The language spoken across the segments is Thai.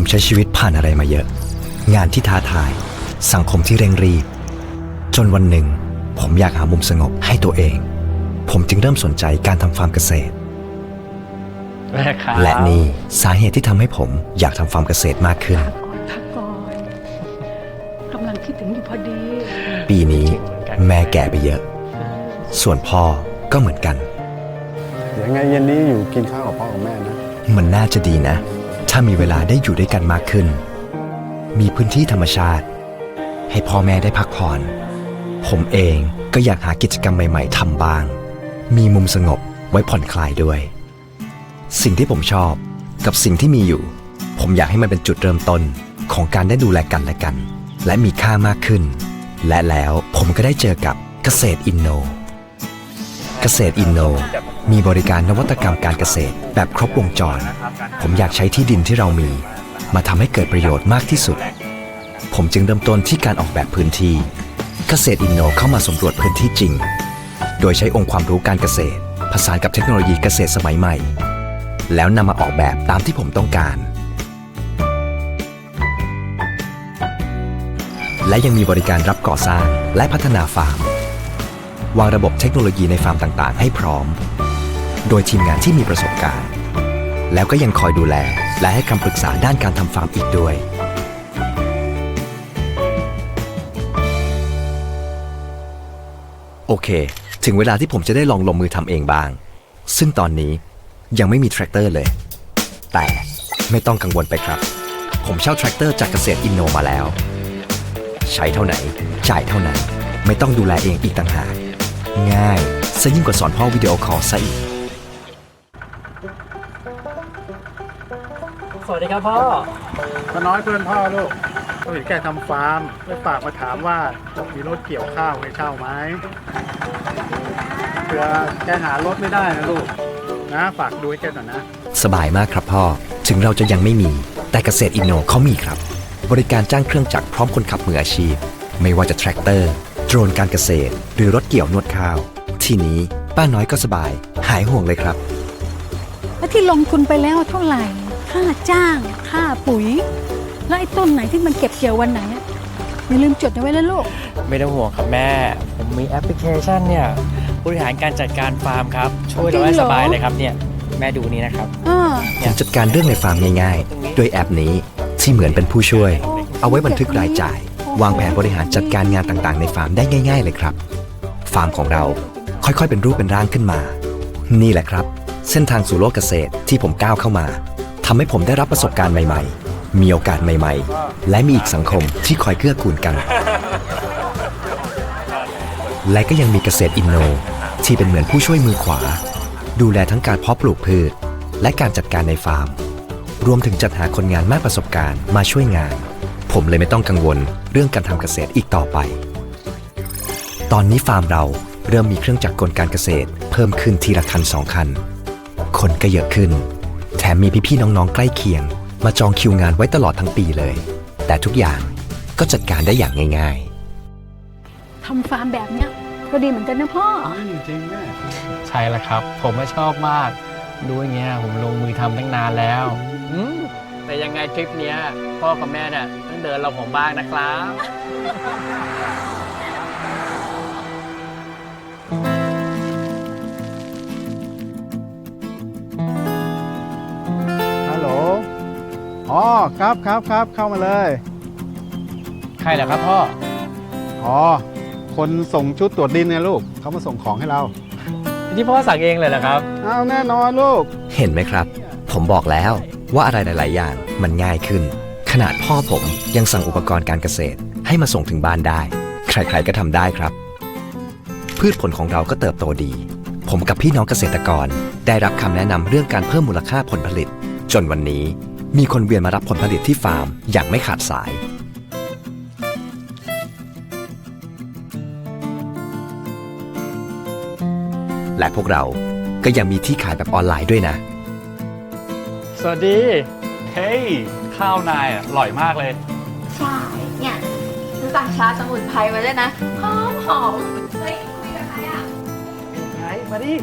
ผมใช้ชีวิตผ่านอะไรมาเยอะ งานที่ท้าทาย สังคมที่เร่งรีบ จนวันหนึ่ง ผมอยากหามุมสงบให้ตัวเอง ผมจึงเริ่มสนใจการทำฟาร์มเกษตรแม่ครับและนี่สาเหตุที่ทำให้ผมอยากทำฟาร์มเกษตรมากขึ้น พักก่อนพักก่อนกำลังคิดถึงอยู่พอดี ปีนี้แม่แก่ไปเยอะ ส่วนพ่อก็เหมือนกันเดี๋ยวยังไงเย็นนี้อยู่กินข้าวกับพ่อกับแม่นะ มันน่าจะดีนะ ถ้ามีเวลาได้อยู่ด้วยกันมากขึ้น มีพื้นที่ธรรมชาติ ให้พ่อแม่ได้พักผ่อน ผมเองก็อยากหากิจกรรมใหม่ ๆทำบ้าง มีมุมสงบไว้ผ่อนคลายด้วย สิ่งที่ผมชอบกับสิ่งที่มีอยู่ ผมอยากให้มันเป็นจุดเริ่มต้นของการได้ดูแลกันและกัน และมีค่ามากขึ้น และแล้วผมก็ได้เจอกับเกษตรอินโน เกษตรอินโน มีบริการนวัตกรรมการเกษตร แบบครบวงจร ผมอยากใช้ที่ดินที่เรามี มาทำให้เกิดประโยชน์มากที่สุด ผมจึงเริ่มต้นที่การออกแบบพื้นที่ เกษตรอินโนเข้ามาสำรวจพื้นที่จริง โดยใช้องค์ความรู้การเกษตร ผสานกับเทคโนโลยีเกษตรสมัยใหม่ แล้วนำมาออกแบบตามที่ผมต้องการ และยังมีบริการรับก่อสร้างและพัฒนาฟาร์ม วางระบบเทคโนโลยีในฟาร์มต่างๆ ให้พร้อม โดยทีมงานที่มีประสบการณ์ แล้วก็ยังคอยดูแล และให้คำปรึกษาด้านการทำฟาร์มอีกด้วย โอเค ถึงเวลาที่ผมจะได้ลองลงมือทำเองบ้าง ซึ่งตอนนี้ยังไม่มีแทรกเตอร์เลย แต่ไม่ต้องกังวลไปครับ ผมเช่าแทรกเตอร์จากเกษตรอินโนมาแล้ว ใช้เท่าไหน จ่ายเท่านั้น ไม่ต้องดูแลเองอีกต่างหาก ง่ายซะยิ่งกว่าสอนพ่อวิดีโอคอลซะอีก วัสดีครับพ่อ ก็น้อยเพื่อนพ่อลูกก็เห็นแกทำฟาร์มเลยฝากมาถามว่ามีรถเกี่ยวข้าวให้เช่าไหมเผื่อแกหารถไม่ได้นะลูกนะฝากดูให้แกหน่อยนะ สบายมากครับพ่อ ถึงเราจะยังไม่มี แต่เกษตรอินโนเขามีครับ บริการจ้างเครื่องจักรพร้อมคนขับมืออาชีพ ไม่ว่าจะแทรกเตอร์ โดรนการเกษตร หรือรถเกี่ยวนวดข้าว ทีนี้ป้าน้อยก็สบาย หายห่วงเลยครับ แล้วที่ลงทุนไปแล้วเท่าไหร่ ค่าจ้าง ค่าปุ๋ย แล้วไอ้ต้นไหนที่มันเก็บเกี่ยววันไหนอะอย่าลืมจดเอาไว้แล้วลูก ไม่ต้องห่วงครับแม่ ผมมีแอปพลิเคชันเนี่ยบริหารการจัดการฟาร์มครับ ช่วยเราให้จริงเหรสอบายเลยครับเนี่ยแม่ดูนี้นะครับอ่า ผมจัดการเรื่องในฟาร์มง่ายๆ ด้วยแอปนี้ที่เหมือนเป็นผู้ช่วย เอาไว้บันทึกรายจ่าย วางแผนบริหารจัดการงานต่างๆ ในฟาร์มได้ง่าย ๆ เลยครับ ฟาร์มของเราค่อยๆ เป็นรูปเป็นร่างขึ้นมา นี่แหละครับ เส้นทางสู่โลกเกษตรที่ผมก้าวเข้ามา ทำให้ผมได้รับประสบการณ์ใหม่ๆ มีโอกาสใหม่ๆ และมีอีกสังคมที่คอยเกื้อกูลกัน และก็ยังมีเกษตรอินโน ที่เป็นเหมือนผู้ช่วยมือขวา ดูแลทั้งการเพาะปลูกพืช และการจัดการในฟาร์ม รวมถึงจัดหาคนงานมากประสบการณ์มาช่วยงาน ผมเลยไม่ต้องกังวลเรื่องการทำเกษตรอีกต่อไป ตอนนี้ฟาร์มเราเริ่มมีเครื่องจักรกลการเกษตร เพิ่มขึ้นทีละคันสองคัน คนก็เยอะขึ้น มมีพี่ๆน้องๆใกล้เคียง มาจองคิวงานไว้ตลอดทั้งปีเลย แต่ทุกอย่างก็จัดการได้อย่างง่ายๆทำฟาร์มแบบเนี้ยก็ดีเหมือนกันนะพ่อ จริงแม่ใช่แล้วครับ ผมไม่ชอบมาก ดูอย่างเงี้ยผมลงมือทำตั้งนานแล้วอืมแต่ยังไงทริปเนี้ย พ่อกับแม่เนี่ยต้องเดินเราผมบ้างนะครับฮั ครับครับครับเข้ามาเลย ใครเหรอครับพ่อ อ๋อ คนส่งชุดตรวจดินไงลูก เขามาส่งของให้เราที่พ่อสั่งเองเลยเหรอครับ เอาแน่นอนลูก เห็นไหมครับ ผมบอกแล้วว่าอะไรหลาย ๆ อย่างมันง่ายขึ้น ขนาดพ่อผมยังสั่งอุปกรณ์การเกษตร ให้มาส่งถึงบ้านได้ ใคร ๆ ก็ทำได้ครับ พืชผลของเราก็เติบโตดี ผมกับพี่น้องเกษตรกร ได้รับคำแนะนำเรื่องการเพิ่มมูลค่าผลผลิต จนวันนี้ มีคนเวียนมารับผลผลิตที่ฟาร์มอย่างไม่ขาดสาย และพวกเราก็ยังมีที่ขายแบบออนไลน์ด้วยนะ สวัสดี เฮ้ย ข้าวนายอะอร่อยมากเลย ใช่ เนี่ยซื้อต่างชาสมุนไพรมาด้วยนะ หอมหอมเฮ้ยคุยกับใครอะไงมาดิ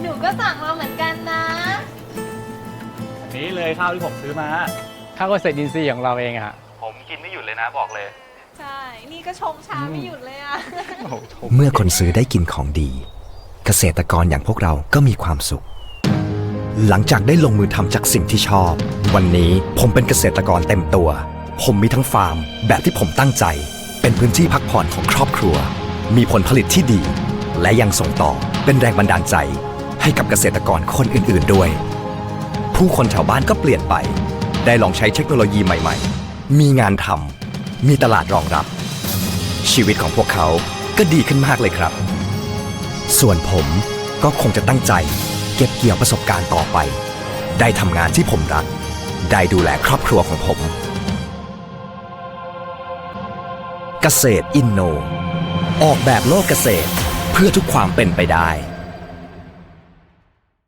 หนูก็สั่งมาเหมือนกันนะ นี่นี้เลยข้าวที่ผมซื้อมา ข้าวเกษตรอินทรีย์ของเราเองอะผมกินไม่หยุดเลยนะบอกเลย ใช่ นี่ก็ชงชาไม่หยุดเลยอะ โอ้โหชมเมื่อคนซื้อได้กินของดี เกษตรกรอย่างพวกเราก็มีความสุข หลังจากได้ลงมือทำจากสิ่งที่ชอบ วันนี้ผมเป็นเกษตรกรเต็มตัว ผมมีทั้งฟาร์ม แบบที่ผมตั้งใจ เป็นพื้นที่พักผ่อนของครอบครัว มีผลผลิตที่ดี และยังส่งต่อเป็นแรงบันดาลใจ ให้กับเกษตรกรคนอื่น ๆ ด้วย ผู้คนแถวบ้านก็เปลี่ยนไป ได้ลองใช้เทคโนโลยีใหม่ ๆ มีงานทำมีตลาดรองรับ ชีวิตของพวกเขาก็ดีขึ้นมากเลยครับ ส่วนผมก็คงจะตั้งใจ เก็บเกี่ยวประสบการณ์ต่อไป ได้ทำงานที่ผมรัก ได้ดูแลครอบครัวของผม เกษตรอินโน ออกแบบโลกเกษตรเพื่อทุกความเป็นไปได้